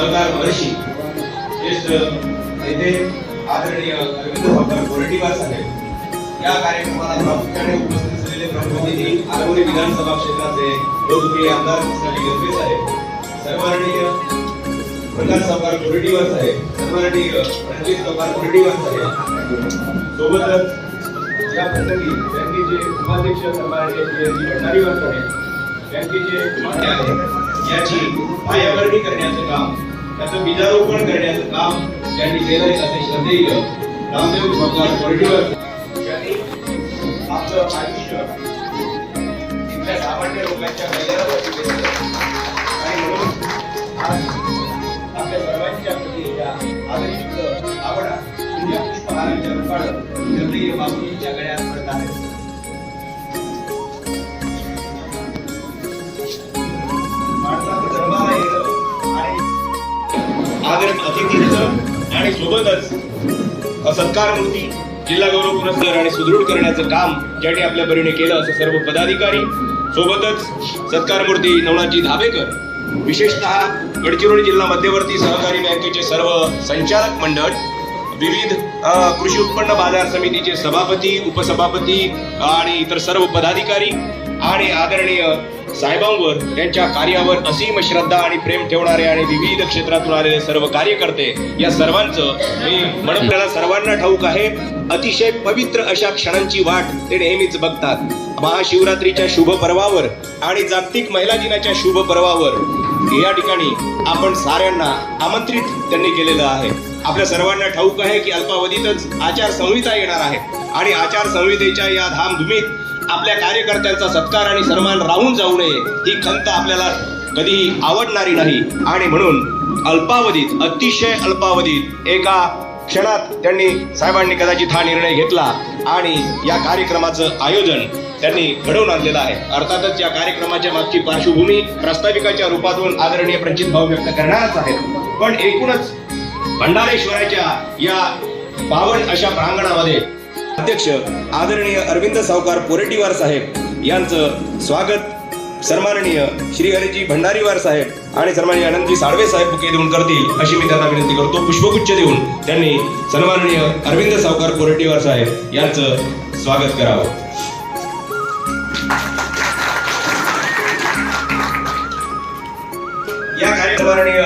पत्रकार महर्षी ज्येष्ठ नेते आदरणीय अरविंद सावकार बोरटीवार साहेब या कार्यक्रमाला प्रामुख्याने उपस्थित असलेले प्रमुख अतिथी आरमोरी विधानसभा क्षेत्राचे लोकप्रिय आमदार कृष्णाजी गजबे साहेब सन्माननीय प्रकाश सावकार गोरटीवार साहेब सन्माननीय रणजित सावकार गोरटीवार साहेब सोबतच या प्रसंगी बँकेचे उपाध्यक्ष सन्माननीय भंडारीवार साहेब बँकेचे मान्य आहेत याची पायाभरणी करण्याचं काम त्याचं बीजारोपण करण्याचं काम त्यांनी केलंय असे श्रद्धेय रामदेव भगवान कोरडीवर. यांनी आपलं आयुष्य इथल्या सामान्य लोकांच्या कल्याणासाठी आणि म्हणून आज आपल्या सर्वांच्या प्रती या आदर्शयुक्त आवडा म्हणजे पुण्य पुष्पहाराच्या रूपानं श्रद्धेय गळ्यात पडत आहे आणि आदर अतिथीचं आणि सोबतच अ, सत्कार मूर्ती जिल्हा गौरव पुरस्कार आणि सुदृढ करण्याचं काम ज्यांनी आपल्या परीने केलं असं सर्व पदाधिकारी सोबतच सत्कार मूर्ती नवनाथजी धाबेकर विशेषतः गडचिरोली जिल्हा मध्यवर्ती सहकारी बँकेचे सर्व संचालक मंडळ विविध कृषी उत्पन्न बाजार समितीचे सभापती उपसभापती आणि इतर सर्व पदाधिकारी आणि आदरणीय साहेबांवर त्यांच्या कार्यावर असीम श्रद्धा आणि प्रेम ठेवणारे आणि विविध क्षेत्रातून आलेले सर्व कार्यकर्ते या सर्वांचं मी म्हणून आपल्याला सर्वांना ठाऊक आहे अतिशय पवित्र अशा क्षणांची वाट ते नेहमीच बघतात. महाशिवरात्रीच्या शुभ पर्वावर आणि जागतिक महिला दिनाच्या शुभ पर्वावर या ठिकाणी आपण साऱ्यांना आमंत्रित त्यांनी केलेलं आहे. आपल्या सर्वांना ठाऊक आहे की अल्पावधीतच आचारसंहिता येणार आहे. आणि आचारसंहितेच्या या धामधुमीत आपल्या कार्यकर्त्यांचा सत्कार आणि सन्मान राहून जाऊ नये ही खंत आपल्याला कधीही आवडणारी नाही. आणि म्हणून अल्पावधीत अतिशय अल्पावधीत एका क्षणात त्यांनी साहेबांनी कदाचित हा निर्णय घेतला आणि या कार्यक्रमाचं आयोजन त्यांनी घडवून आणलेलं आहे. अर्थातच या कार्यक्रमाच्या मागची पार्श्वभूमी प्रास्ताविकाच्या रूपातून आदरणीय प्रचित भाव व्यक्त करणारच आहेत. पण एकूणच भंडारेश्वराच्या या पावन अशा प्रांगणामध्ये अध्यक्ष आदरणीय अरविंद सावकार पोरेटीवार साहेब यांचं स्वागत सन्माननीय श्री हरिजी भंडारीवार साहेब आणि सन्माननीय आनंदजी साळवे साहेब बुके देऊन करतील अशी मी त्यांना विनंती करतो. पुष्पगुच्छ देऊन त्यांनी सन्माननीय अरविंद सावकार पोरेटीवार साहेब यांचं स्वागत करावं. या कार्यक्रमाननीय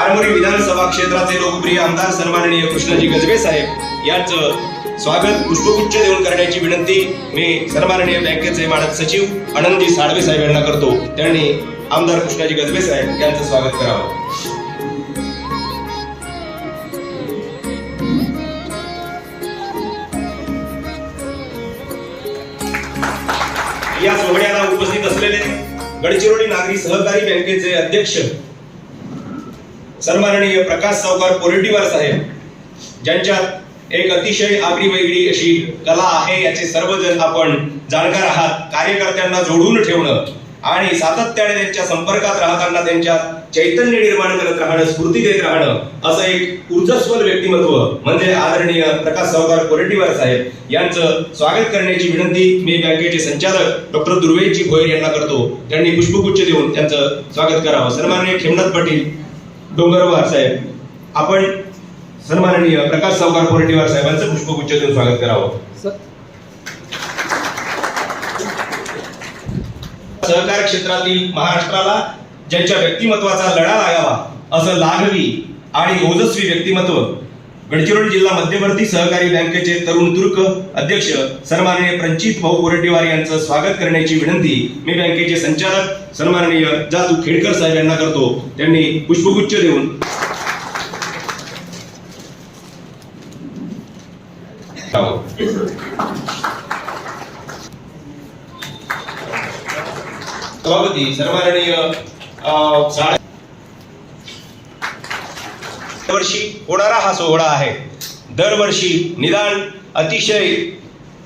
आरमोरी विधानसभा क्षेत्राचे लोकप्रिय आमदार सन्माननीय कृष्णाजी गजबे साहेब यांचं स्वागत. पुष्पगुच्छ देऊन करण्याची विनंती. मी सन्माननीय बँकेचे मानद सचिव आनंदजी साळवे साहेब यांना करतो. त्यांनी आमदार कृष्णाजी गजबे साहेब यांचं स्वागत करावं. या सोहळ्याला उपस्थित असलेले गडचिरोली नागरी सहकारी बँकेचे अध्यक्ष सन्माननीय प्रकाश सावकार पोरेटीवार साहेब ज्यांच्या एक अतिशय आगळी वेगळी अशी कला आहे याचे सर्वजण आपण जाणकार आहात. कार्यकर्त्यांना जोडून ठेवणं आणि सातत्याने त्यांच्या संपर्कात राहताना त्यांच्या चैतन्य निर्माण करत राहणं स्फूर्ती देत राहणं असं एक ऊर्जस्वल व्यक्तिमत्व म्हणजे आदरणीय प्रकाश सावकार कोरटीवार साहेब यांचं स्वागत करण्याची विनंती मी बँकेचे संचालक डॉक्टर दुर्वेजी भोयर यांना करतो. त्यांनी पुष्पगुच्छ देऊन त्यांचं स्वागत करावं. सन्माननीय खेमनाथ पाटील डोंगरवार साहेब आपण सन्माननीय प्रकाश सावकार कोरेटीवार साहेबांचं पुष्पगुच्छ देऊन स्वागत करावं. सहकार क्षेत्रातील महाराष्ट्राला ज्यांच्या व्यक्तिमत्वाचा लढा लागावा असं लाघवी आणि ओजस्वी व्यक्तिमत्व गडचिरोली जिल्हा मध्यवर्ती सहकारी बँकेचे तरुण तुर्क अध्यक्ष सन्माननीय प्रणचित भाऊ कोरेटीवार यांचं स्वागत करण्याची विनंती मी बँकेचे संचालक सन्माननीय जादू खेडकर साहेब यांना करतो. त्यांनी पुष्पगुच्छ देऊन सभापती सन्माननीय वर्षी होणारा हा सोहळा आहे. दरवर्षी निदान अतिशय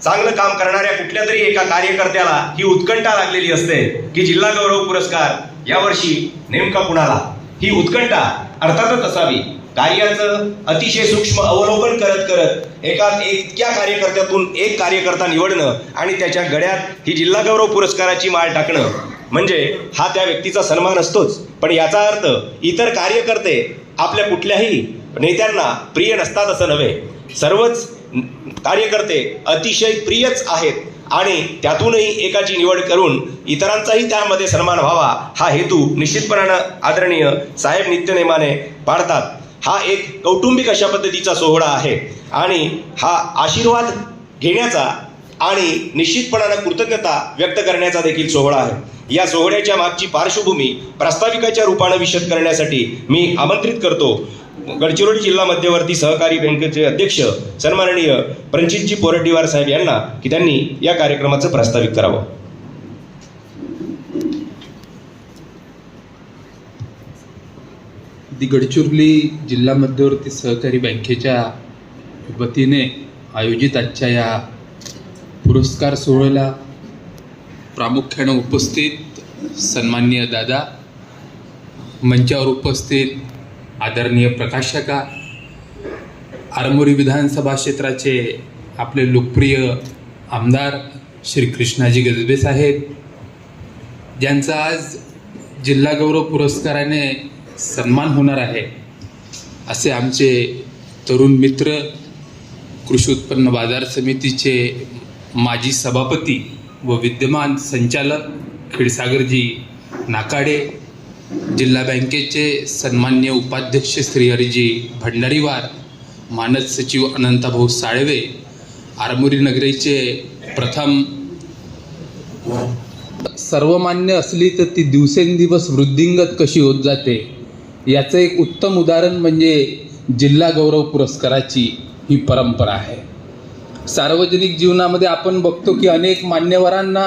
चांगलं काम करणाऱ्या कुठल्या तरी एका कार्यकर्त्याला ही उत्कंठा लागलेली असते की जिल्हा गौरव पुरस्कार यावर्षी नेमका कुणाला? ही उत्कंठा अर्थातच असावी. कार्याचं अतिशय सूक्ष्म अवलोकन करत करत एका इतक्या कार्यकर्त्यातून एक कार्यकर्ता निवडणं आणि त्याच्या गळ्यात ही जिल्हा गौरव पुरस्काराची माळ टाकणं. म्हणजे हा त्या व्यक्तीचा सन्मान असतोच. पण याचा अर्थ इतर कार्यकर्ते आपल्या कुठल्याही नेत्यांना प्रिय नसतात असं नव्हे. सर्वच कार्यकर्ते अतिशय प्रियच आहेत आणि त्यातूनही एकाची निवड करून इतरांचाही त्यामध्ये सन्मान व्हावा हा हेतू निश्चितपणानं आदरणीय साहेब नित्यनेमाने पाडतात. हा एक कौटुंबिक अशा पद्धतीचा सोहळा आहे. आणि हा आशीर्वाद घेण्याचा आणि निश्चितपणानं कृतज्ञता व्यक्त करण्याचा देखील सोहळा आहे. या सोहळ्याच्या मागची पार्श्वभूमी प्रास्ताविकाच्या रूपानं विशद करण्यासाठी मी आमंत्रित करतो. गडचिरोली जिल्हा मध्यवर्ती सहकारी बँकेचे अध्यक्ष सन्माननीय प्रणजितजी पोरटीवार साहेब यांना की त्यांनी या कार्यक्रमाचं प्रास्ताविक करावं. दि गडचिरोली जिल्हा मध्यवर्ती सहकारी बँकेच्या वतीने आयोजित आजच्या या पुरस्कार सोहळ्याला प्रामुख्यानं उपस्थित सन्माननीय दादा मंचावर उपस्थित आदरणीय प्रकाशका आरमोरी विधानसभा क्षेत्राचे आपले लोकप्रिय आमदार श्री कृष्णाजी गजबे साहेब ज्यांचा आज जिल्हा गौरव पुरस्काराने सन्मान होणार आहे असे आमचे तरुण मित्र कृषी उत्पन्न बाजार समितीचे माजी सभापती व विद्यमान संचालक खिडसागरजी नाकाडे जिल्हा बँकेचे सन्मान्य उपाध्यक्ष श्रीहरीजी भंडारीवार मानद सचिव अनंताभाऊ साळवे आरमोरी नगरीचे प्रथम सर्वमान्य असली तर ती दिवसेंदिवस वृद्धिंगत कशी होत जाते? याचं एक उत्तम उदाहरण म्हणजे जिल्हा गौरव पुरस्काराची ही परंपरा आहे. सार्वजनिक जीवनामध्ये आपण बघतो की अनेक मान्यवरांना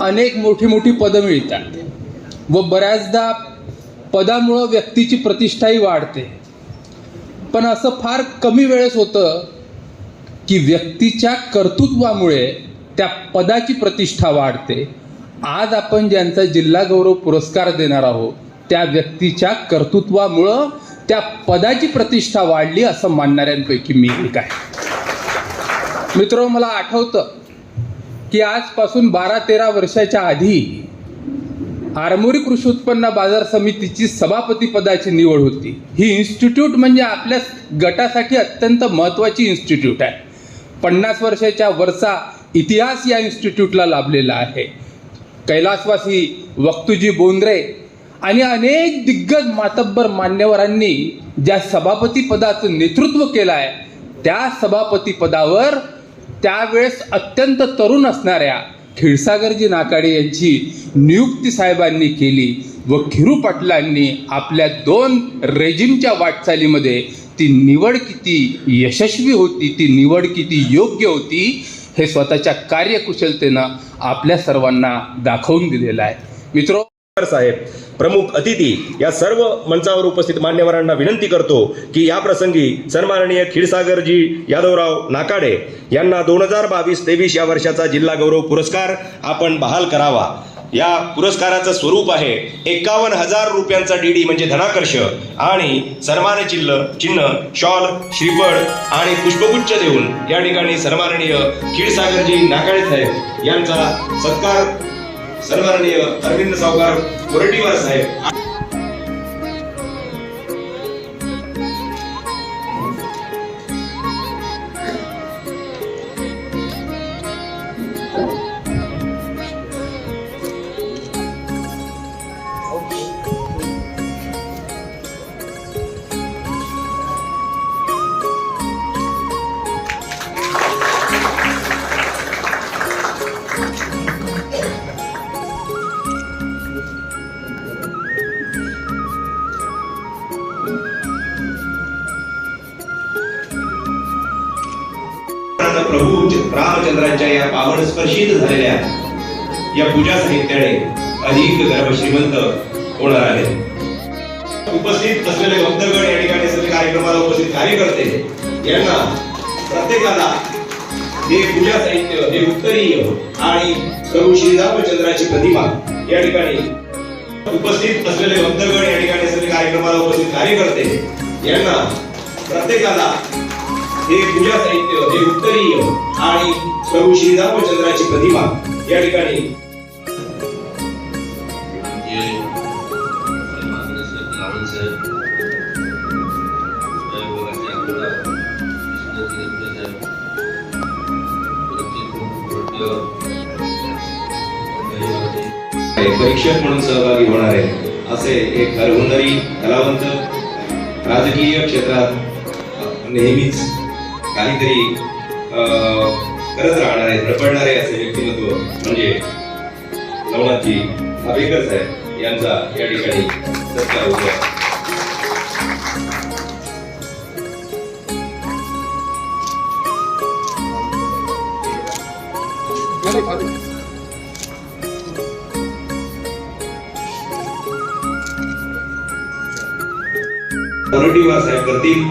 अनेक मोठी मोठी पदं मिळतात व बऱ्याचदा पदामुळं व्यक्तीची प्रतिष्ठाही वाढते. पण असं फार कमी वेळेस होतं की व्यक्तीच्या कर्तृत्वामुळे त्या पदाची प्रतिष्ठा वाढते. आज आपण ज्यांचा जिल्हा गौरव पुरस्कार देणार आहोत त्या व्यक्तीच्या कर्तृत्वामुळं त्या पदाची प्रतिष्ठा वाढली असं मानणाऱ्यांपैकी मी एक आहे. मित्र मला आठवतं की आजपासून बारा तेरा वर्षाच्या आधी आरमोरी कृषी उत्पन्न बाजार समितीची सभापती पदाची निवड होती. ही इन्स्टिट्यूट म्हणजे आपल्या गटासाठी अत्यंत महत्त्वाची इन्स्टिट्यूट आहे. पन्नास वर्षाच्या वरचा इतिहास या इन्स्टिट्यूटला लाभलेला आहे. कैलासवासी वक्तुजी बोंद्रे आणि अनेक दिग्गज मातब्बर मान्यवरांनी ज्या सभापती पदाचं नेतृत्व केलं आहे त्या सभापती पदावर त्यावेळेस अत्यंत तरुण असणाऱ्या खिडसागरजी नाकाडे यांची नियुक्ती साहेबांनी केली व खिरू पाटलांनी आपल्या दोन रेजिमच्या वाटचालीमध्ये ती निवड किती यशस्वी होती ती निवड किती योग्य होती हे स्वतःच्या कार्यकुशलतेनं आपल्या सर्वांना दाखवून दिलेलं आहे. मित्रो साहेब प्रमुख अतिथी या सर्व मंचावर उपस्थित मान्यवरांना विनंती करतो की या प्रसंगी सन्माननीय खिडसागरजी यादवराव नाकाडे यांना दोन हजार बावीस तेवीस या वर्षाचा जिल्हा गौरव पुरस्कार आपण बहाल करावा. या पुरस्काराचं स्वरूप आहे एकावन्न हजार रुपयांचा डीडी म्हणजे धनाकर्ष आणि सन्मान चिन्ह चिन्ह शॉल श्रीफळ आणि पुष्पगुच्छ देऊन या ठिकाणी सन्माननीय खिडसागरजी नाकाडे साहेब यांचा सत्कार सन्माननीय अरविंद सावकार कोरटीवार साहेब. या झालेल्या या पूजा साहित्याने अधिक गर्भ श्रीमंत होणार आहे उपस्थित असलेले भक्तगण या ठिकाणी सगळे कार्यक्रमाला उपस्थित कार्यकर्ते यांना प्रत्येकाला हे पूजा साहित्य हे उत्तरीय आणि प्रभू श्री रामचंद्राची प्रतिमा या ठिकाणी उपस्थित असलेले भक्तगण या ठिकाणी सगळे कार्यक्रमाला उपस्थित कार्यकर्ते यांना प्रत्येकाला हे पूजा साहित्य हे उत्तरीय आणि प्रभू श्री रामचंद्राची प्रतिमा या ठिकाणी. परीक्षक म्हणून सहभागी होणार आहे. असे एक हरहुनरी कलावंत राजकीय क्षेत्रात नेहमीच काहीतरी खरंच राहणारे धडपडणारे असे व्यक्तिमत्व म्हणजे नवनाथजी आबेकर साहेब यांचा या ठिकाणी सत्कार होतो आहे. मुनगंटीवार साहेब करतील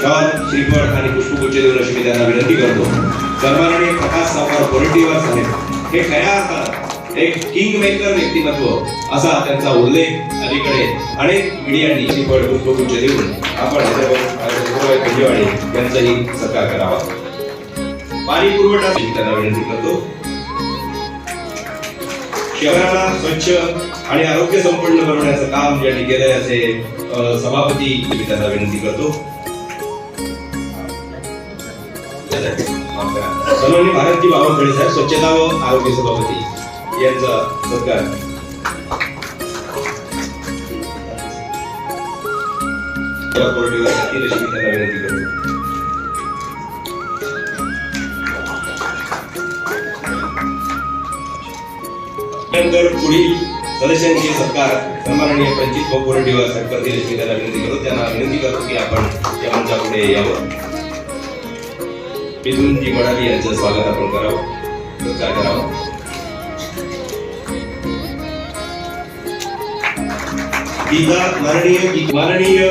शॉल श्रीफळ आणि पुष्पगुच्छ देऊन अशी मी त्यांना विनंती करतो सन्माननीय प्रकाश सावकार मुनगंटीवार साहेब हे खऱ्या अर्थात एक किंग मेकर व्यक्तिमत्व असा त्यांचा उल्लेख अलीकडे अनेक मीडियांनी श्रीफळ पुष्पगुच्छ देऊन आपण हैदराबाद खंडेवाडी यांचाही सत्कार करावा. पाणी पुरवठा त्यांना विनंती करतो. शहराला स्वच्छ आणि आरोग्य संपन्न बनवण्याचं काम ज्यांनी केलंय असे सभापती मी त्यांना विनंती करतो. सन्मान्य भारतजी बावनकुळे साहेब स्वच्छता व आरोग्य सभापती यांचा सत्कार. या त्यांना विनंती करतो त्यानंतर पुढील सदस्यांचे सत्कार सन्माननीय पंचित व कोरडीवर साहेब करतील मी त्यांना विनंती करतो त्यांना विनंती करतो की आपण या मंचापुढे यावं. मिथुनजी मडावी यांचं स्वागत आपण करावं सत्कार करावं? गीता माननीय माननीय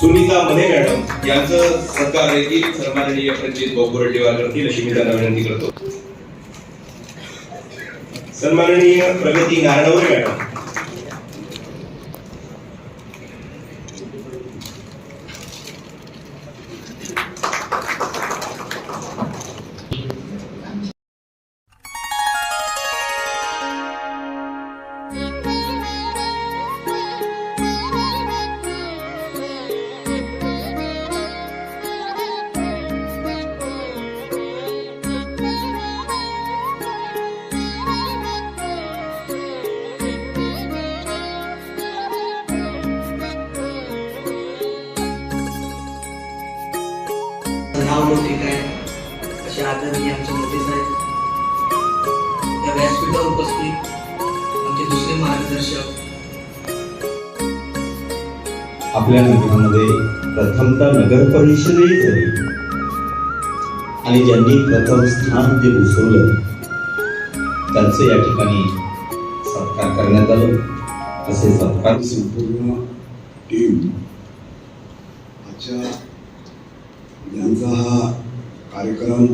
सुनीता मने मॅडम यांचं सत्कार देखील सन्माननीय पंचित भाऊ कोरडीवर करतील अशी मी त्यांना विनंती करतो. सन्माननीय प्रगती नारायणवरे मॅडम असे आदरणीय आमचे मोठे साहेब या व्यासपीठावर उपस्थित आमचे दुसरे मार्गदर्शक. आपल्या नगरामध्ये प्रथमतः नगर परिषदही झाली. आणि ज्यांनी प्रथम स्थान जे घुसवलं त्यांचं या ठिकाणी सत्कार करण्यात आलं. असे सत्कार संपूर्ण टीम आजच्या यांचा हा कार्यक्रम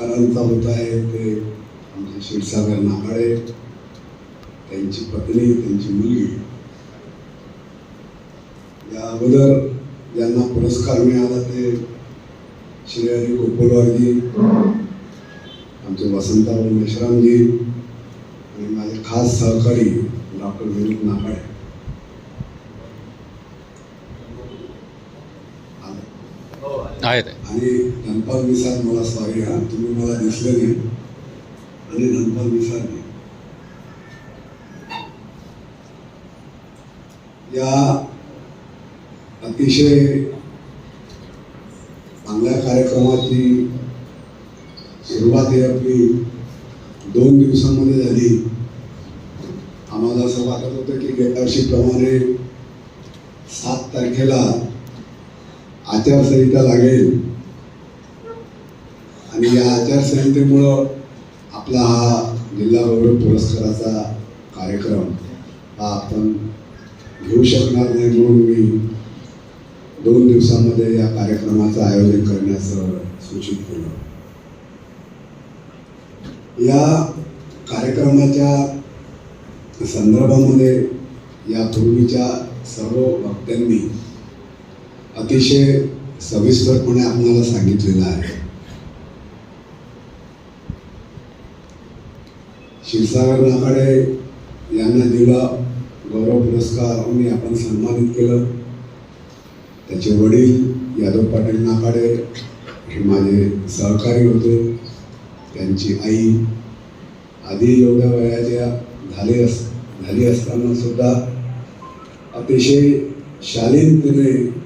सत्कारांचा होत आहे ते आमचे क्षीरसागर नागाडे त्यांची पत्नी त्यांची मुलगी. या अगोदर ज्यांना पुरस्कार मिळाला ते श्रीहरी हरी आमचे वसंतराव मेश्रामजी आणि माझे खास सहकारी डॉक्टर विनोद नाकाडे आहेत. आणि धनपाल मिसाल मला सॉरी हा तुम्ही मला दिसले नाही. आणि धनपाल मिसाल नाही. या अतिशय चांगल्या कार्यक्रमाची सुरुवात ही आपली दोन दिवसांमध्ये झाली. आम्हाला असं वाटत होतं की गेल्या वर्षीप्रमाणे सात तारखेला आचारसंहिता लागेल. आणि या आचारसंहितेमुळं आपला हा जिल्हा गौरव पुरस्काराचा कार्यक्रम हा आपण घेऊ शकणार नाही म्हणून मी दोन दिवसामध्ये या कार्यक्रमाचं आयोजन करण्याचं सूचित केलं. या कार्यक्रमाच्या संदर्भामध्ये यापूर्वीच्या सर्व वक्त्यांनी अतिशय सविस्तरपणे आपल्याला सांगितलेलं आहे. क्षीरसागर नाकाडे यांना दिला गौरव पुरस्काराने आपण सन्मानित केलं. त्याचे वडील यादव पाटील नाकाडे हे माझे सहकारी होते. त्यांची आई आधी एवढ्या वयाच्या झाले अस झाली असताना सुद्धा अतिशय शालीनतेने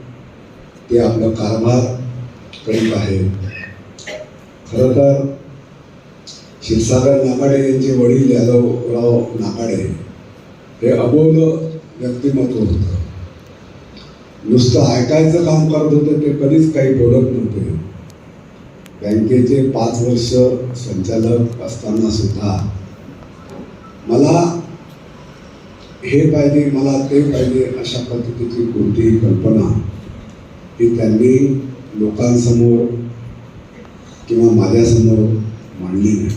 ते आपला कारभार करीत आहे. खरं तर क्षीरसागर नाकाडे यांचे वडील यादवराव नाकाडे हे अबोल व्यक्तिमत्व होतं. नुसतं ऐकायचं काम करत होते ते कधीच काही बोलत नव्हते. बँकेचे पाच वर्ष संचालक असताना सुद्धा मला हे पाहिजे मला ते पाहिजे अशा पद्धतीची कोणतीही कल्पना की त्यांनी लोकांसमोर किंवा माझ्यासमोर मांडली नाही.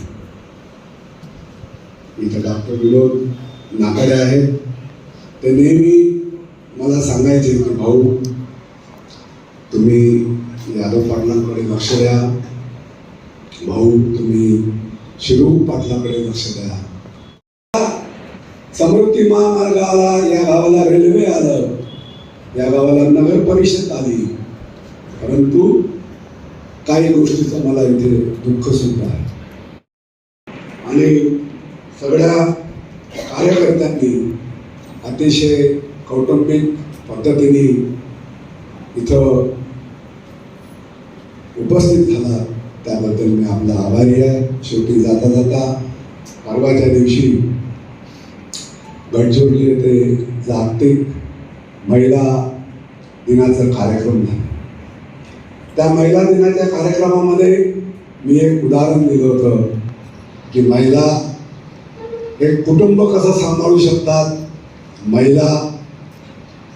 इथं डॉक्टर विनोद नाकाडे आहेत. ते नेहमी मला सांगायचे की भाऊ तुम्ही यादव पाटलांकडे लक्ष द्या. भाऊ तुम्ही शिरू पाटलाकडे लक्ष द्या. समृद्धी महामार्गाला या गावाला रेल्वे आलं. या गावाला नगर परिषद आली. परंतु काही गोष्टीचं मला इथे दुःख सुद्धा आहे. आणि सगळ्या कार्यकर्त्यांनी अतिशय कौटुंबिक पद्धतीने इथं उपस्थित झाला. त्याबद्दल मी आपला आभारी आहे. शेवटी जाता जाता परवाच्या दिवशी गडचिरोली येथे जागतिक महिला दिनाचा कार्यक्रम झाला. त्या महिला दिनाच्या कार्यक्रमामध्ये मी एक उदाहरण दिलं होतं की महिला एक कुटुंब कसं सांभाळू शकतात? महिला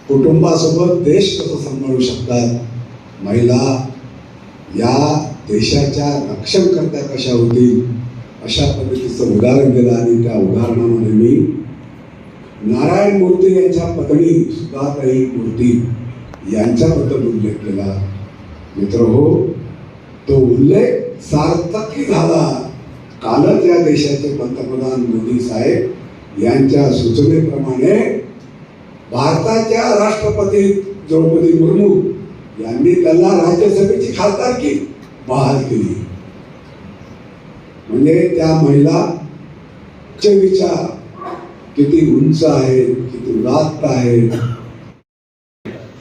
कुटुंबासोबत देश कसं सांभाळू शकतात? महिला या देशाच्या रक्षणकर्त्या कशा होतील? अशा पद्धतीचं उदाहरण दिलं आणि त्या उदाहरणामध्ये मी नारायण मूर्ती यांच्या पत्नी सुधाताई मूर्ती यांच्याबद्दल उल्लेख केला. मित्र हो तो उल्लेख सार्थकी झाला. कालच या देशाचे पंतप्रधान मोदी साहेब यांच्या सूचनेप्रमाणे भारताच्या राष्ट्रपती द्रौपदी मुर्मू यांनी त्यांना राज्यसभेची खासदारकी बहाल केली. म्हणजे त्या महिलाचे विचार किती उंच आहेत किती उदात्त आहेत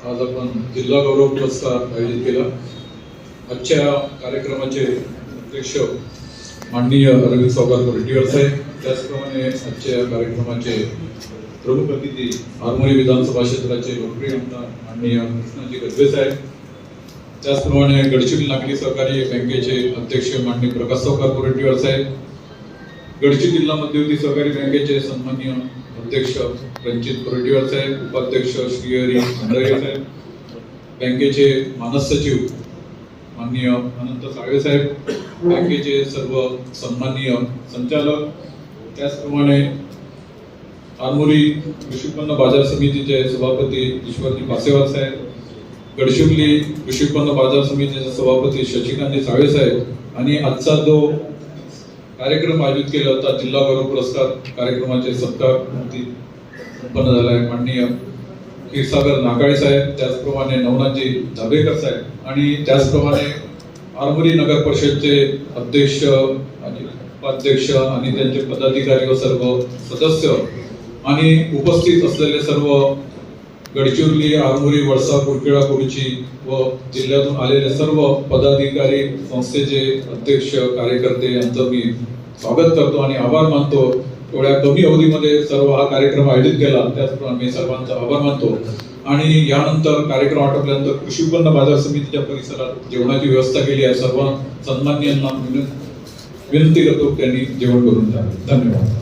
आज आपण जिल्हा गौरव पुरस्कार आयोजित केला. आजच्या कार्यक्रमाचे अध्यक्ष माननीय अरविंद सावकार रेड्डीवर साहेब त्याचप्रमाणे आजच्या कार्यक्रमाचे प्रमुख अतिथी आरमोरी विधानसभा क्षेत्राचे लोकप्रिय आमदार माननीय कृष्णाजी गजबे साहेब त्याचप्रमाणे गडचिरोली नागरी सहकारी बँकेचे अध्यक्ष माननीय प्रकाश सावकार रेड्डीवर साहेब गडचिरोली जिल्हा मध्यवर्ती सहकारी बँकेचे सन्माननीय अध्यक्ष रणजित कोरेटीवार साहेब उपाध्यक्ष श्रीहरी भंडारे साहेब बँकेचे मानस सचिव माननीय अनंत साळवे साहेब बँकेचे सर्व सन्माननीय संचालक त्याचप्रमाणे आरमोरी कृषी उत्पन्न बाजार समितीचे सभापती ईश्वरजी पासेवार साहेब गडचिरोली कृषी उत्पन्न बाजार समितीचे सभापती शशिकांत साळवे साहेब आणि आजचा जो कार्यक्रम आयोजित केला होता. जिल्हा गौरव पुरस्कार कार्यक्रमाचे सत्कार संपन्न झाला आहे माननीय क्षीरसागर नाकाळे साहेब त्याचप्रमाणे नवनाथजी धाबेकर साहेब आणि त्याचप्रमाणे आरमोरी नगर परिषदचे अध्यक्ष आणि उपाध्यक्ष आणि त्यांचे पदाधिकारी व सर्व सदस्य आणि उपस्थित असलेले सर्व गडचिरोली आरमोरी वळसा कुरखेडा कुर्ची व जिल्ह्यातून आलेले सर्व पदाधिकारी संस्थेचे अध्यक्ष कार्यकर्ते यांचं मी स्वागत करतो आणि आभार मानतो. एवढ्या कमी अवधीमध्ये सर्व हा कार्यक्रम आयोजित केला. त्याचप्रमाणे मी सर्वांचा आभार मानतो. आणि यानंतर कार्यक्रम आटोपल्यानंतर कृषी उत्पन्न बाजार समितीच्या परिसरात जेवणाची व्यवस्था केली आहे. सर्व सन्मान्यांना विनंती करतो त्यांनी जेवण करून द्यावे धन्यवाद.